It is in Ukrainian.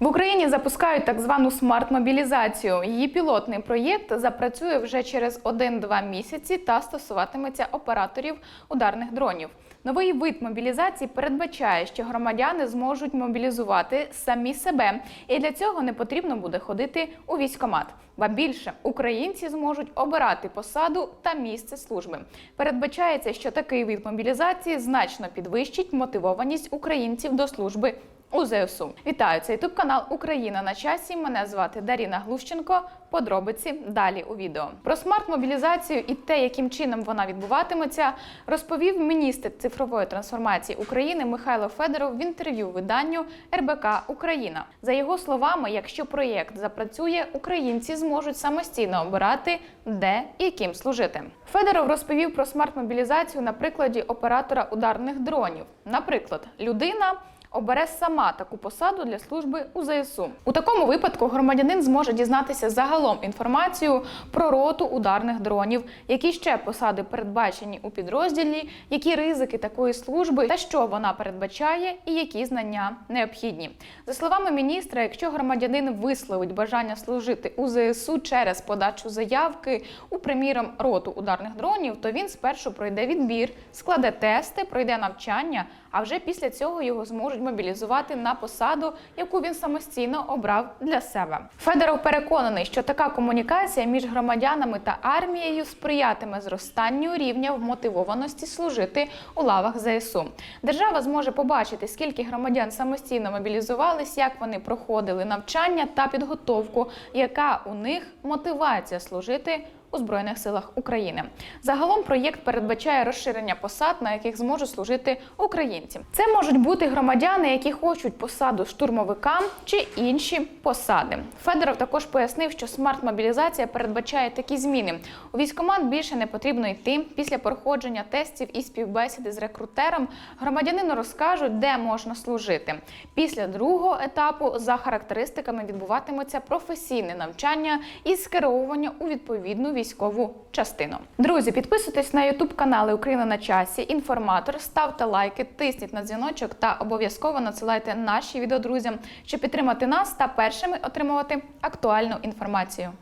В Україні запускають так звану смарт-мобілізацію. Її пілотний проєкт запрацює вже через 1-2 місяці та стосуватиметься операторів ударних дронів. Новий вид мобілізації передбачає, що громадяни зможуть мобілізувати самі себе, і для цього не потрібно буде ходити у військкомат. Ба більше українці зможуть обирати посаду та місце служби. Передбачається, що такий вид мобілізації значно підвищить мотивованість українців до служби у ЗСУ. Вітаю, це ютуб канал Україна на часі. Мене звати Даріна Глущенко. Подробиці далі у відео. Про смарт-мобілізацію і те, яким чином вона відбуватиметься, розповів міністр цифрової трансформації України Михайло Федоров в інтерв'ю виданню РБК Україна. За його словами, якщо проєкт запрацює, українці зможуть самостійно обирати, де і яким служити. Федоров розповів про смарт-мобілізацію на прикладі оператора ударних дронів. Наприклад, людина обере сама таку посаду для служби у ЗСУ. У такому випадку громадянин зможе дізнатися загалом інформацію про роту ударних дронів, які ще посади передбачені у підрозділі, які ризики такої служби та що вона передбачає, і які знання необхідні. За словами міністра, якщо громадянин висловить бажання служити у ЗСУ через подачу заявки у приміром роту ударних дронів, то він спершу пройде відбір, складе тести, пройде навчання. А вже після цього його зможуть мобілізувати на посаду, яку він самостійно обрав для себе. Федоров переконаний, що така комунікація між громадянами та армією сприятиме зростанню рівня вмотивованості служити у лавах ЗСУ. Держава зможе побачити, скільки громадян самостійно мобілізувались, як вони проходили навчання та підготовку, яка у них мотивація служити у Збройних силах України. Загалом проєкт передбачає розширення посад, на яких зможуть служити українці. Це можуть бути громадяни, які хочуть посаду штурмовика чи інші посади. Федоров також пояснив, що смарт-мобілізація передбачає такі зміни. У військкомат більше не потрібно йти після проходження тестів і співбесіди з рекрутером. Громадянину розкажуть, де можна служити. Після другого етапу за характеристиками відбуватиметься професійне навчання і скеровування у відповідну військову частину. Друзі, підписуйтесь на Ютуб канали Україна на часі, інформатор, ставте лайки, тисніть на дзвіночок та обов'язково надсилайте наші відео друзям, щоб підтримати нас та першими отримувати актуальну інформацію.